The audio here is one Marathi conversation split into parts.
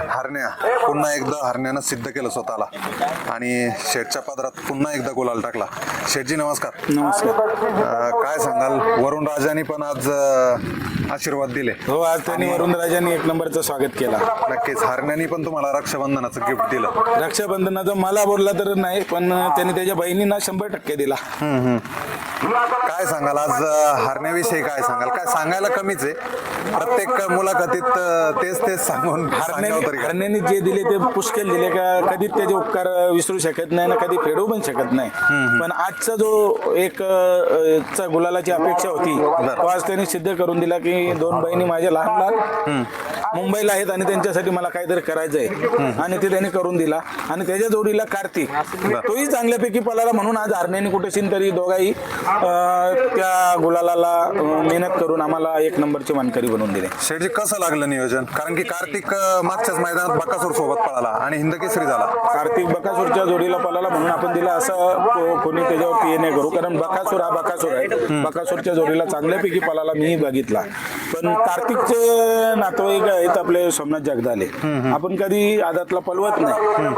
हरण्या. पुन्हा एकदा हरण्यानं सिद्ध केलं स्वतःला. आणि शेठच्या पदरात पुन्हा एकदा गुलाल टाकला. शेठजी नमस्कार. नमस्कार. काय सांगाल? वरुण राजानी पण आज आशीर्वाद दिले. हो आज त्यांनी वरुण राजांनी एक नंबरचं स्वागत केला. नक्कीच हरण्यानी पण तुम्हाला रक्षाबंधनाचं गिफ्ट दिलं. रक्षाबंधनाचं मला बोलला तर नाही पण त्यांनी त्याच्या बहिणींना शंभर टक्के दिला. काय सांगाल आज हरण्याविषयी काय सांगाल? काय सांगायला कमीच आहे. प्रत्येक मुलाखतीत तेच तेच सांगून? हरण्याने जे दिले ते पुष्कळ दिले. का कधीच त्याचे उपकार विसरू शकत नाही ना कधी फेडू पण शकत नाही. पण आजचा जो एक चा गुलालाची अपेक्षा होती तो आज त्यांनी सिद्ध करून दिला की दोन बहिणी माझ्या लहान लहान मुंबईला आहेत आणि त्यांच्यासाठी मला काहीतरी करायचं आहे आणि ते त्यांनी करून दिला. आणि त्याच्या जोडीला कार्तिक. तोही चांगल्यापैकी पळाला म्हणून आज हरण्याने कुठेशीन तरी दोघाही त्या गुलालाला मेहनत करून आम्हाला एक नंबरची मानकरी बनवून दिले. शेठजी कसं लागलं नियोजन? कारण की कार्तिक मागच्याच मैदानात बकासूर सोबत पळाला आणि हिंदकेसरी झाला. कार्तिक बकासूरच्या जोडीला पळाला म्हणून आपण दिला असं कोणी त्याच्यावरती हे नाही करू. कारण बकासूर हा बकासूर आहे. बकासूरच्या जोडीला चांगल्यापैकी पळाला मी बघितला. पण कार्तिकचे नातेवाईक आहेत आपले सोमनाथ जगदाले. आपण कधी आदातला पलवत नाही.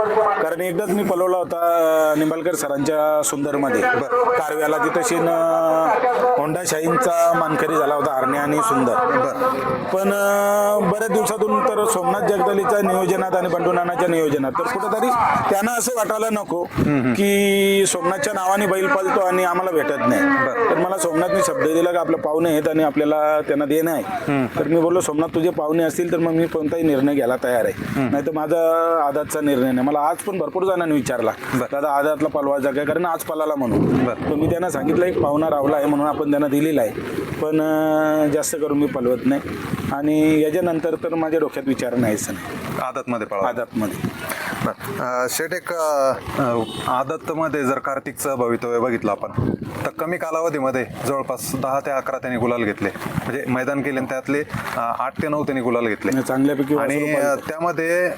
कारण एकदाच मी पलवला होता अं, निंबाळकर सरांच्या सुंदरमध्ये. कारव्याला तिथं शेन होंडा शाहींचा मानकरी झाला होता हरणे आणि सुंदर. पण बऱ्याच दिवसातून तर सोमनाथ जगदालेच्या नियोजनात आणि बंडू नानाच्या नियोजनात तर कुठेतरी त्यांना असं वाटायला नको की सोमनाथच्या नावाने बैल पालतो आणि आम्हाला भेटत नाही. तर मला सोमनाथने शब्द दिला की आपले पाहुणे आहेत आणि आपल्याला त्यांना देणं आहे. तर मी बोललो सोमनाथ तुझे पाहुणे असतील तर मग मी कोणताही निर्णय घ्यायला तयार आहे. नाही तर माझा आदातचा निर्णय नाही. मला आज पण भरपूर जणांनी विचारला. दादा आदातला पलवायचा काय कारण आज पलाला म्हणून. तर मी त्यांना सांगितलं एक पाहुणा रावला आहे म्हणून आपण त्यांना दिलेला आहे. पण जास्त करून मी पलवत नाही. आणि याच्यानंतर तर माझ्या डोक्यात विचार नाहीच नाही. आदतमध्ये आदातमध्ये. शेठ एक आदतमध्ये जर कार्तिकचं भवितव्य बघितलं आपण तर कमी कालावधीमध्ये जवळपास दहा ते अकरा त्यांनी गुलाल घेतले. म्हणजे मैदान केले आणि त्यातले आठ ते नऊ त्यांनी गुलाल घेतले. चांगल्यापैकी आणि त्यामध्ये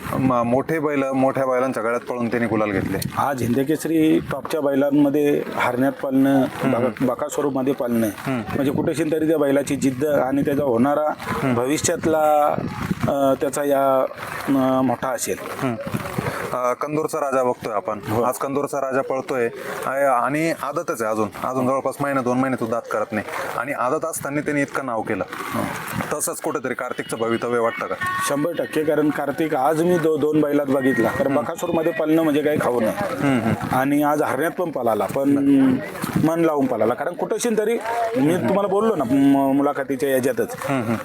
मोठे बैल मोठ्या बैलांच्या गळ्यात पळून त्यांनी गुलाल घेतले. आज हिंदकेसरी टॉपच्या बैलांमध्ये हरण्यात पालणं बका- बकास्वरूपमध्ये पालणं. म्हणजे कुठेशी तरी त्या बैलाची जिद्द आणि त्याचा होणारा भविष्यातला त्याचा या मोठा असेल. अं, कंदूरचा राजा बघतोय आपण. आज कंदूरचा राजा पळतोय. आहे आणि आदतच आहे अजून. अजून जवळपास महिना दोन महिने तो दात करत नाही. आणि आदत असताना त्यांनी इतकं नाव केलं. तसंच कुठेतरी कार्तिकचं भवितव्य वाटतं का? शंभर टक्के कारण कार्तिक आज मी दो दोन बैलात बघितला. कारण बकासूरमध्ये पळणं म्हणजे काही खाऊ नये. आणि आज हरण्यात पण पळाला पण मन लावून पळाला. कारण कुठेशीन तरी मी तुम्हाला बोललो ना मुलाखतीच्या याच्यातच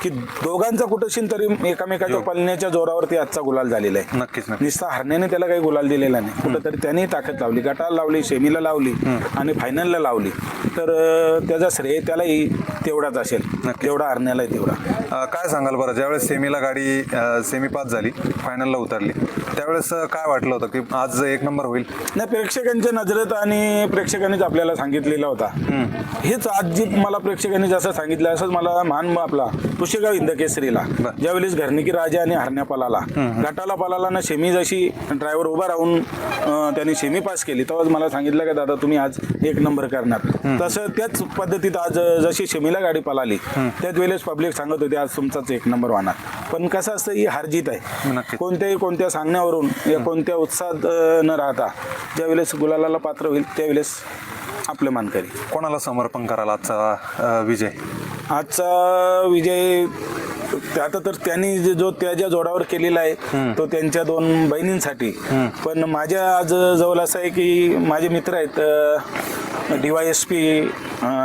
की दोघांचा कुठेशीन तरी एकामेकाच्या पळण्याच्या जोरावरती आजचा गुलाल झालेला आहे. नक्कीच नक्की नुसता हरण्याने त्याला काही गुलाल दिलेला नाही. कुठंतरी त्याने ताकद लावली गटाला लावली सेमीला लावली आणि फायनलला लावली. तर त्याचा श्रेय त्यालाही तेवढाच असेल. तेवढा हरण्यालाही तेवढा. काय सांगाल बरं? ज्यावेळेस सेमीला गाडी सेमी पास झाली फायनलला उतरली त्यावेळेस काय वाटलं होतं की आज एक नंबर होईल? नाही प्रेक्षकांच्या नजरेत आणि प्रेक्षकांनीच आपल्याला सांगितलेला होता. हेच आज जी मला प्रेक्षकांनी जसं सांगितलं असंच मला मान आपला पुशेगाव हिंद केसरीला ज्यावेळेस घरनिकी राजा आणि हरण्या पलाला गटाला पलाला ना शेमी जशी ड्रायव्हर उभा राहून त्यांनी शेमी पास केली तेव्हाच मला सांगितलं का दादा तुम्ही आज एक नंबर करणार. तसं त्याच पद्धतीत आज जशी शेमीला गाडी पळाली त्याच वेळेस पब्लिक सांगत होते आज तुमचाच एक नंबर होणार पण कसं असतं ही हारजीत आहे. कोणत्याही कोणत्या सांगण्यावरून या कोणत्या उत्साहात न राहता ज्यावेळेस गुलालाला पात्र होईल त्यावेळेस आपलं मानकरी कोणाला समर्पण करायला आजचा विजय? आजचा विजय आता तर त्यांनी जे- जो त्याच्या जोडावर केलेला आहे तो त्यांच्या दोन बहिणींसाठी. पण माझ्या आज जवळ असं आहे की माझे मित्र आहेत डी वाय एस पी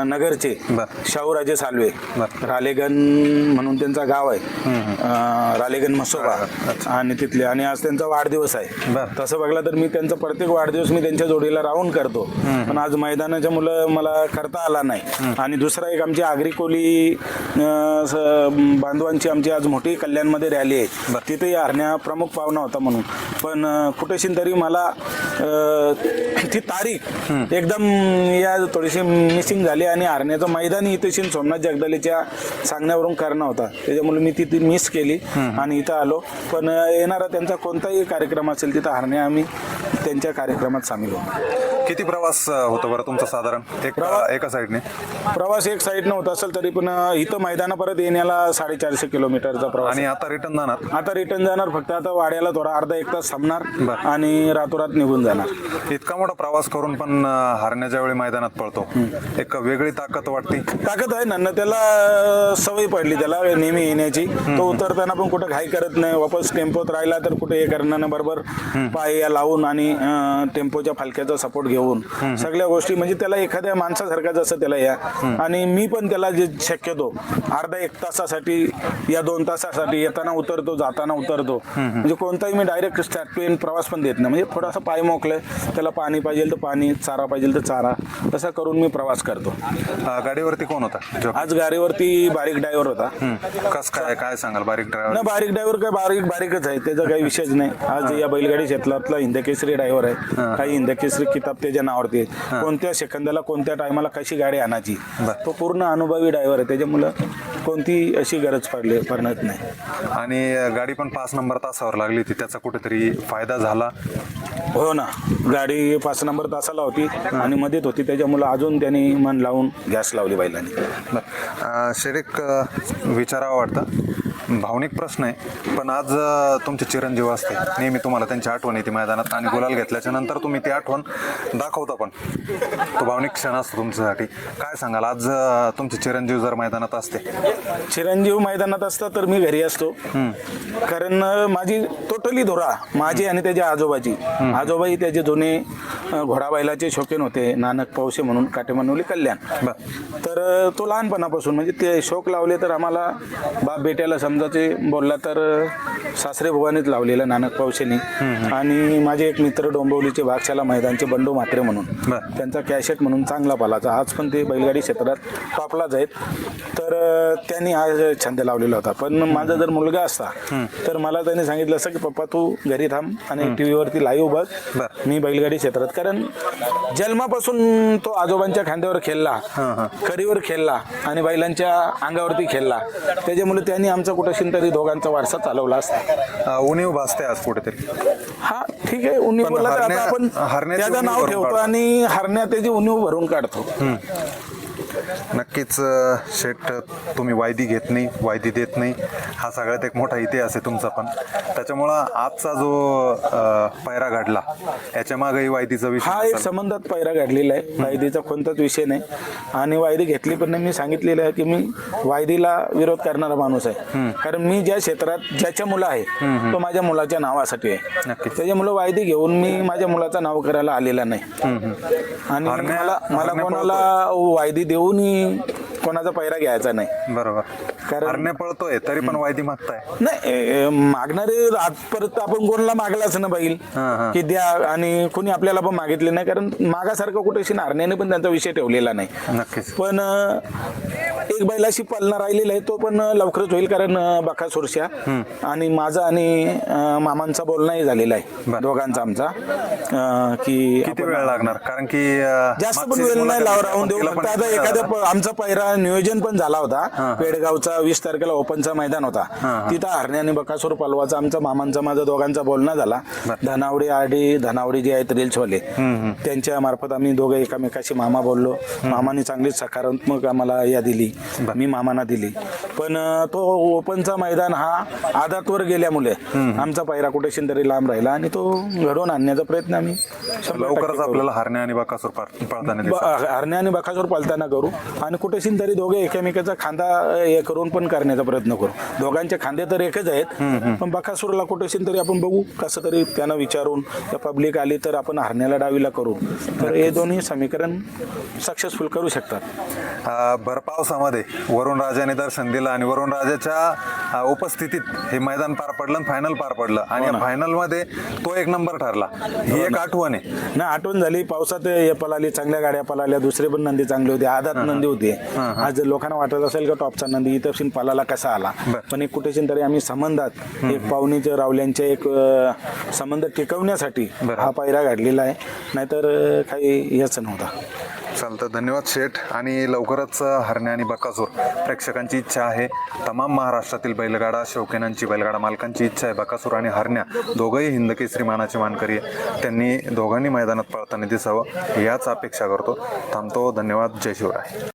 नगरचे. शाहूराजे सालवे. बर. रालेगण म्हणून त्यांचा गाव आहे. अं, रालेगण मसोबा. आणि तिथले. आणि आज त्यांचा वाढदिवस आहे. तसं बघला तर मी त्यांचा प्रत्येक वाढदिवस मी त्यांच्या जोडीला राहून करतो. पण आज मैदानाच्या मुलं मला करता आला नाही. आणि दुसरा एक आमची आगरी कोली बांधवांची आमची आज मोठी कल्याणमध्ये रॅली आहे. तिथे हरण्या प्रमुख पाहुणा होता म्हणून. पण कुठेशी तरी मला ती तारीख एकदम या थोडीशी मिसिंग झाली आणि हरण्याचं मैदान इथे शिन सोमनाथ जगदालेच्या सांगण्यावरून करणं होता. त्याच्यामुळे मी तिथे मिस केली आणि इथं आलो. पण येणारा त्यांचा कोणताही कार्यक्रम असेल तिथं हरणे आम्ही त्यांच्या कार्यक्रमात सामील होऊ. किती प्रवास होतो बरं तुमचा साधारण? एक एका साईडने प्रवास एक साईडनं होत असेल तरी पण इथं मैदाना परत येण्याला साडेचारशे किलोमीटरचा प्रवास आणि आता रिटर्न जाणार? आता रिटर्न जाणार फक्त आता वाड्याला थोडा अर्धा एक तास थांबणार. आणि रातोरात निघून जाणार. इतका मोठा प्रवास करून पण हरण्याच्या वेळी मैदानात पळतो. एक वेगळी ताकद वाटते. ताकद आहे ना त्याला सवय पडली त्याला नेहमी येण्याची. तो उतरताना पण कुठं घाई करत नाही वापस टेम्पोत राहिला तर कुठे हे करणार बरोबर? पाय या लावून आणि टेम्पोच्या फालक्याचा सपोर्ट घेऊन. सगळ्या गोष्टी म्हणजे त्याला एखाद्या माणसासारखा जसं त्याला या. आणि मी पण त्याला जे शक्यतो अर्धा एक तासासाठी या दोन तासासाठी येताना उतरतो जाताना उतरतो. म्हणजे कोणताही मी डायरेक्ट स्टार्ट पेन प्रवास पण देत नाही. म्हणजे थोडासा पाय मोकले त्याला पाणी पाहिजे तर पाणी चारा पाहिजे तर चारा. तसा करून मी प्रवास करतो. अं, गाडीवरती कोण होता? जो- आज गाडीवरती बारीक ड्रायव्हर होता. हम्म. कस काय काय सांगाल? बारीक ड्रायव्हर? ना बारीक ड्रायव्हर काय बारीक बारीकच आहे. त्याचा काही विषयच नाही. आज या बैलगाडी क्षेत्रातला हिंदकेसरी ड्रायव्हर आहे. काही हिंदकेसरी किताब त्याच्या नावावरती आहे. कोणत्या सेकंदाला कोणत्या टायमाला कशी गाडी आणायची. तो पूर्ण अनुभवी ड्रायव्हर आहे. त्याच्यामुळं कोणती अशी गरज पडली पडणार नाही. आणि गाडी पण पाच नंबर तासावर लागली होती. त्याचा कुठेतरी फायदा झाला? हो ना. गाडी पाच नंबर तासाला होती आणि मध्येत होती. त्याच्यामुळं अजून त्यांनी मन लावून गॅस लावली बैलांनी. शेरिक विचारावं वाटतं. भावनिक प्रश्न आहे पण आज तुमचे चिरंजीव असते. नेहमी तुम्हाला त्यांची आठवण येते मैदानात आणि गुलाल घेतल्याच्या नंतर तुम्ही ती आठवण दाखवता पण. तो भावनिक क्षण असतो तुमच्यासाठी. काय सांगाल? आज तुमचे चिरंजीव जर मैदानात असते. चिरंजीव मैदानात असता तर मी घरी असतो. कारण माझी टोटली धोरा माझी आणि त्याच्या आजोबाची आजोबाई त्याचे जुने घोडाबायलाचे शौकीन होते नानक पावसे म्हणून काटेमानवली कल्याण. तर तो लहानपणापासून म्हणजे ते शोक लावले तर आम्हाला बाप बेट्याला समजाचे बोलला तर सासरे भुवानीच लावलेला नानक पावशेनी आणि माझे एक मित्र डोंबिवलीचे भागशाला मैदानचे बंडू म्हात्रे म्हणून. त्यांचा कॅशेट म्हणून चांगला पालाचा. आज पण ते बैलगाडी क्षेत्रात टॉपलाच आहेत. तर त्यांनी आज छंद लावलेला होता. पण माझा जर मुलगा असता तर मला त्यांनी सांगितलं असं की पप्पा तू घरी थांब आणि टी व्हीवरती लाईव्ह बघ. मी बैलगाडी क्षेत्रात. कारण जन्मापासून तो आजोबांच्या खांद्यावर खेळला करीवर खेळला आणि बैलांच्या अंगावरती खेळला. त्याच्यामुळे त्यांनी आमचा कुठं तरी दोघांचा वारसा चालवला असता. उणीव भासते आज कुठेतरी. हा ठीक आहे. हरण्या- आपण त्याचं उणीव नाव ठेवतो. आणि हरण्या त्याची उणीव भरून काढतो. नक्कीच शेठ तुम्ही वायदी घेत नाही वायदी देत नाही. हा सगळ्यात एक मोठा इतिहास आहे तुमचा पण. त्याच्यामुळं आजचा जो पायरा घडला याच्या मागेही वायदीचा विषय हा एक. संबंधात पैरा घडलेला आहे. वायदीचा कोणताच विषय नाही. आणि वायदी घेतली पण नाही. मी सांगितलेलं आहे की मी वायदीला विरोध करणारा माणूस आहे. कारण मी ज्या क्षेत्रात ज्याच्या मुलं आहे तो माझ्या मुलाच्या नावासाठी आहे. नक्कीच. त्याच्यामुळे वायदी घेऊन मी माझ्या मुलाचं नाव करायला आलेला नाही. आणि मला मला कोणाला वायदी देऊनही कोणाचा पैरा घ्यायचा नाही. बरोबर. कारण- हरणे पळतोय तरी पण वायदी मागताय. नाही ए- ए, मागणारे आजपर्यंत आपण कोणाला मागलाच ना हा, हा. की द्या आणि कोणी आपल्याला पण मागितले नाही कारण मागासारखं कुठेशी नारण्याने पण त्यांचा विषय ठेवलेला नाही. नक्कीच. पण अं, एक बैलाशी पालना राहिलेला आहे तो पण लवकरच होईल कारण अं, बकासुरशा आणि माझा आणि अं, मामांचा बोलणंही झालेला आहे. बरं. दोघांचा आमचा. अं, की किती वेळ लागणार? कारण की अं, जास्त पण वेळ नाही मुलाखत लाव राहून देऊ फक्त आता एखाद्या. प- आमचा पैरा नियोजन पण झाला होता. पेडगावचा वीस तारखेला ओपनचा मैदान होता. तिथं हरणे आणि बकासूर पलवाचा आमचा मामांचा माझा दोघांचा बोलणं झाला. धनावडी आरडी धनावडी जे आहेत रील्सवाले. त्यांच्या मार्फत आम्ही दोघं एकामेकाशी मामा बोललो. मामाने चांगलीच सकारात्मक आम्हाला या दिली. मी मामांना दिली. पण अं, तो ओपनचा मैदान हा आदातवर गेल्यामुळे आमचा पैरा कुठेशी तरी लांब राहिला आणि तो घडवून आणण्याचा प्रयत्न आम्ही शंभर टक्के लवकरच करू. आपल्याला हरणे आणि बकासूर पाळ- पळताना ब- दिसेल. हरणे आणि बकासूर पालताना करू आणि कुठेशी तरी दोघे एकमेकाचा खांदा अ, हे करून पण करण्याचा प्रयत्न करू. दोघांचे खांदे तर एकच आहेत पण बकासूरला कुठेशी तरी आपण बघू कसं तरी त्यांना विचारून त्या पब्लिक आली तर आपण हरण्याला डावीला करू. तर हे दोन्ही समीकरण सक्सेसफुल करू शकतात. अं, भर पावसामध्ये वरुण राजाने दर्शन दिलं आणि वरुण राजाच्या उपस्थितीत हे मैदान पार पडलं फायनल पार पडलं. आणि या फायनलमध्ये तो एक नंबर ठरला. ही एक आठवण आहे. ना आठवण झाली. पावसात हे पळाली चांगल्या गाड्या पळाल्या दुसरे पण नंदी चांगले होते आधात नंदी होते. आज लोकांना वाटत असेल का टॉपचा नंदी इतर सीन पळाला कसा आला? पण एक कुठेशी तरी आम्ही संबंधात एक पाहुणीच्या रावल्यांच्या एक संबंध टिकवण्यासाठी हा पायरा घडलेला आहे. नाहीतर काही हेच नव्हता. चालतं धन्यवाद शेठ. आणि लवकरच हरणे आणि बकासूर प्रेक्षकांची इच्छा आहे. तमाम महाराष्ट्रातील बैलगाडा शौकीनांची बैलगाडा मालकांची इच्छा आहे. बकासूर आणि हरण्या दोघंही हिंदकेसरी मानाचे मानकरी आहे. त्यांनी दोघांनी मैदानात पळताना दिसावं याच अपेक्षा करतो. थांबतो. धन्यवाद. जय शिवराय.